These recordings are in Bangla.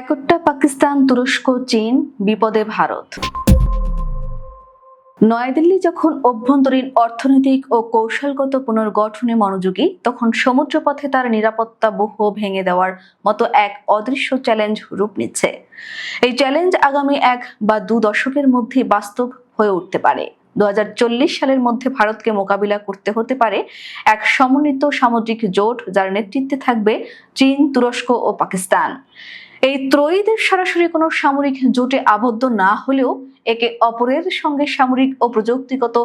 একটা পাকিস্তান, তুরস্ক, চীন, বিপদে ভারত। নয়াদিল্লি যখন অভ্যন্তরীণ অর্থনৈতিক ও কৌশলগত পুনর্গঠনে মনোযোগী, তখন সমুদ্রপথে তার নিরাপত্তা বহু ভেঙে দেওয়ার মতো এক অদৃশ্য চ্যালেঞ্জ রূপ নিচ্ছে। এই চ্যালেঞ্জ আগামী এক বা দু দশকের মধ্যে বাস্তব হয়ে উঠতে পারে। দু হাজার চল্লিশ সালের মধ্যে ভারতকে মোকাবিলা করতে হতে পারে এক সমন্বিত সামুদ্রিক জোট, যার নেতৃত্বে থাকবে চীন, তুরস্ক ও পাকিস্তান। এই ত্রয়ীদের সরাসরি কোনো সামরিক জোটে আবদ্ধ না হলেও একে অপরের সঙ্গে সামরিক ও প্রযুক্তিগত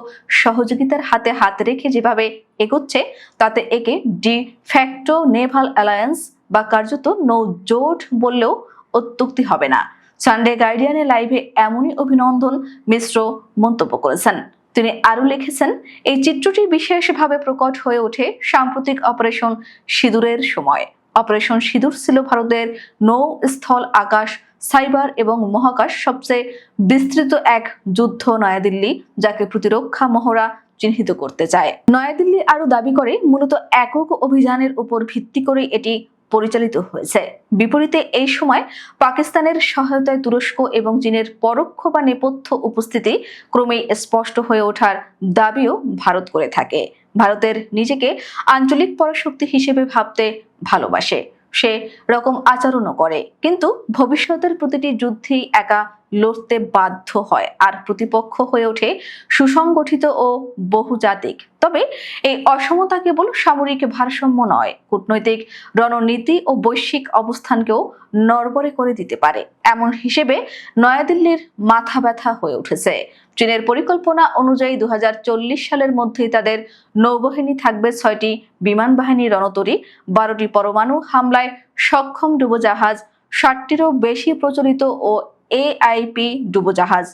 সহযোগিতার হাতে হাত রেখে যেভাবে এগোচ্ছে, তাতে একে ডি ফ্যাক্টো নেভাল অ্যালায়েন্স বা কার্যত নৌ জোট বললেও অত্যুক্তি হবে না। সানডে গার্ডিয়ানের লাইভে এমনই অভিনন্দন মিশ্র মন্তব্য করেছেন। তিনি আরও লিখেছেন, এই চিত্রটি বিশেষভাবে প্রকট হয়ে ওঠে সাম্প্রতিক অপারেশন সিঁদুরের সময়। অপারেশন সিঁদুর ছিল ভারতের নৌ স্থল, আকাশ, সাইবার এবং মহাকাশ সবচেয়ে বিস্তৃত এক যুদ্ধ নয়াদিল্লি, যাকে প্রতিরক্ষা মহড়া চিহ্নিত করতে চায়। নয়াদিল্লি আরও দাবি করে, মূলত একক অভিযানের উপর ভিত্তি করে এটি পরিচালিত হয়েছে। বিপরীতে এই সময় পাকিস্তানের সহায়তায় তুরস্ক এবং চীনের পরোক্ষ বা নেপথ্য উপস্থিতি ক্রমেই স্পষ্ট হয়ে ওঠার দাবিও ভারত করে থাকে। ভারতের নিজেকে আঞ্চলিক পরাশক্তি হিসেবে ভাবতে ভালোবাসে। সে রকম আচরণও করে। কিন্তু ভবিষ্যতের প্রতিটি যুদ্ধেই একা লড়তে বাধ্য হয় আর প্রতিপক্ষ হয়ে ওঠে সুসংগঠিত ও বহুজাতিক। তবে এই অসমতা কেবল সামরিক ভারসাম্য নয়, কূটনৈতিক রণনীতি ও বৈশ্বিক অবস্থানকেও নড়বড়ে করে দিতে পারে। এমন হিসেবে নয়াদিল্লির মাথা ব্যথা হয়ে উঠেছে। চীনের পরিকল্পনা অনুযায়ী দু হাজার চল্লিশ সালের মধ্যেই তাদের নৌবাহিনী থাকবে ছয়টি বিমান বাহিনী রণতরী, বারোটি পরমাণু হামলায় সক্ষম ডুবোজাহাজ, ষাটটিরও বেশি প্রচলিত ও এআইপি ডুবোজাহাজ।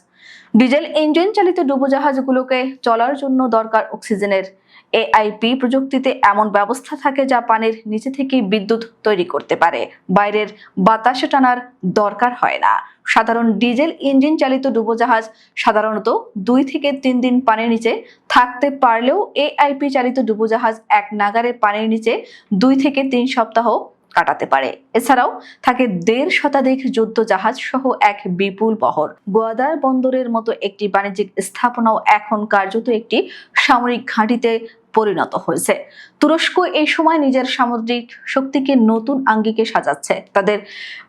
ডিজেল ইঞ্জিন চালিত ডুবোজাহাজগুলোকে চলার জন্য দরকার অক্সিজেনের। এআইপি প্রযুক্তিতে এমন ব্যবস্থা থাকে যা পানির নিচে থেকেই বিদ্যুৎ তৈরি করতে পারে। বাইরের বাতাসে টানার দরকার হয় না। সাধারণ ডিজেল ইঞ্জিন চালিত ডুবোজাহাজ সাধারণত দুই থেকে তিন দিন পানির নিচে থাকতে পারলেও এআইপি চালিত ডুবোজাহাজ এক নাগারে পানির নিচে দুই থেকে তিন সপ্তাহ কাটাতে পারে। এছাড়াও থাকে দেড় শতাধিক যুদ্ধ জাহাজ সহ এক বিপুল বহর। গোয়াদার বন্দরের মতো একটি বাণিজ্যিক স্থাপনাও এখন কার্যত একটি সামরিক ঘাঁটিতে পরিণত হয়েছে। তুরস্ক এই সময় নিজের সামুদ্রিক শক্তিকে নতুন আঙ্গিকে সাজাচ্ছে। তাদের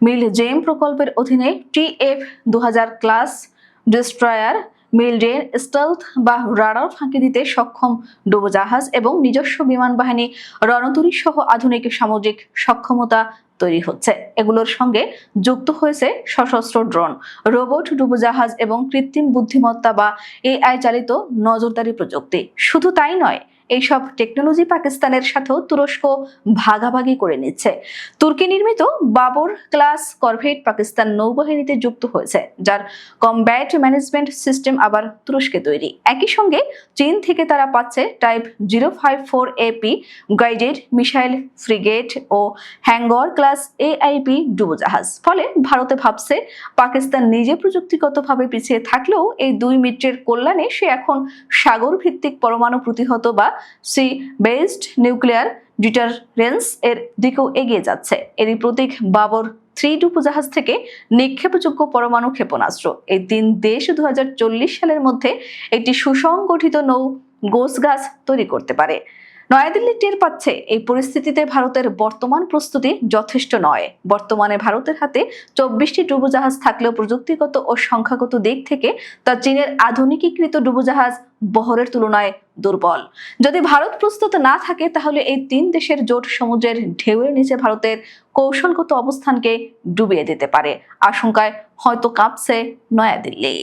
মিল জেম প্রকল্পের অধীনে টিএফ দু হাজার ক্লাস ডিস্ট্রয়ার মিলডেন স্টেলথ বা রাডার ফাঁকি দিতে সক্ষম ডুবোজাহাজ এবং নিজস্ব বিমান বাহিনী রণতরী সহ আধুনিক সামুদ্রিক সক্ষমতা তৈরি হচ্ছে। এগুলোর সঙ্গে যুক্ত হয়েছে সশস্ত্র ড্রোন, রোবট ডুবোজাহাজ এবং কৃত্রিম বুদ্ধিমত্তা বা এআই চালিত নজরদারি প্রযুক্তি। শুধু তাই নয় এইসব টেকনোলজি পাকিস্তানের সাথেও তুরস্ক ভাগাভাগি করে নিচ্ছে। তুর্কি নির্মিত বাবর ক্লাস করভেট পাকিস্তান নৌবাহিনীতে যুক্ত হয়েছে, যার কমব্যাট ম্যানেজমেন্ট সিস্টেম আবার তুরস্কে তৈরি। একই সঙ্গে চীন থেকে তারা পাচ্ছে type zero five four AP guided missile frigate ও হ্যাঙ্গর ক্লাস এআইপি ডুবোজাহাজ। ফলে ভারতে ভাবছে পাকিস্তান নিজে প্রযুক্তিগতভাবে পিছিয়ে থাকলেও এই দুই মিত্রের কল্যাণে সে এখন সাগর ভিত্তিক পরমাণু প্রতিহত বা সি বেসড নিউক্লিয়ার ডিটারেন্স এর দিকেও এগিয়ে যাচ্ছে। এরই প্রতীক বাবর থ্রি ডুবোজাহাজ থেকে নিক্ষেপযোগ্য পরমাণু ক্ষেপণাস্ত্র। এই তিন দেশ দু হাজার চল্লিশ সালের মধ্যে একটি সুসংগঠিত নৌ গোসগাছ তৈরি করতে পারে। নয়াদিল্লি টের পাচ্ছে, এই পরিস্থিতিতে ভারতের বর্তমান প্রস্তুতি যথেষ্ট নয়। বর্তমানে ভারতের হাতে চব্বিশটি ডুবোজাহাজ থাকলেও প্রযুক্তিগত ও সংখ্যাগত দিক থেকে তা চীনের আধুনিকীকৃত ডুবোজাহাজ বহরের তুলনায় দুর্বল। যদি ভারত প্রস্তুত না থাকে, তাহলে এই তিন দেশের জোট সমুদ্রের ঢেউয়ের নিচে ভারতের কৌশলগত অবস্থানকে ডুবিয়ে দিতে পারে। আশঙ্কায় হয়তো কাঁপছে নয়াদিল্লি।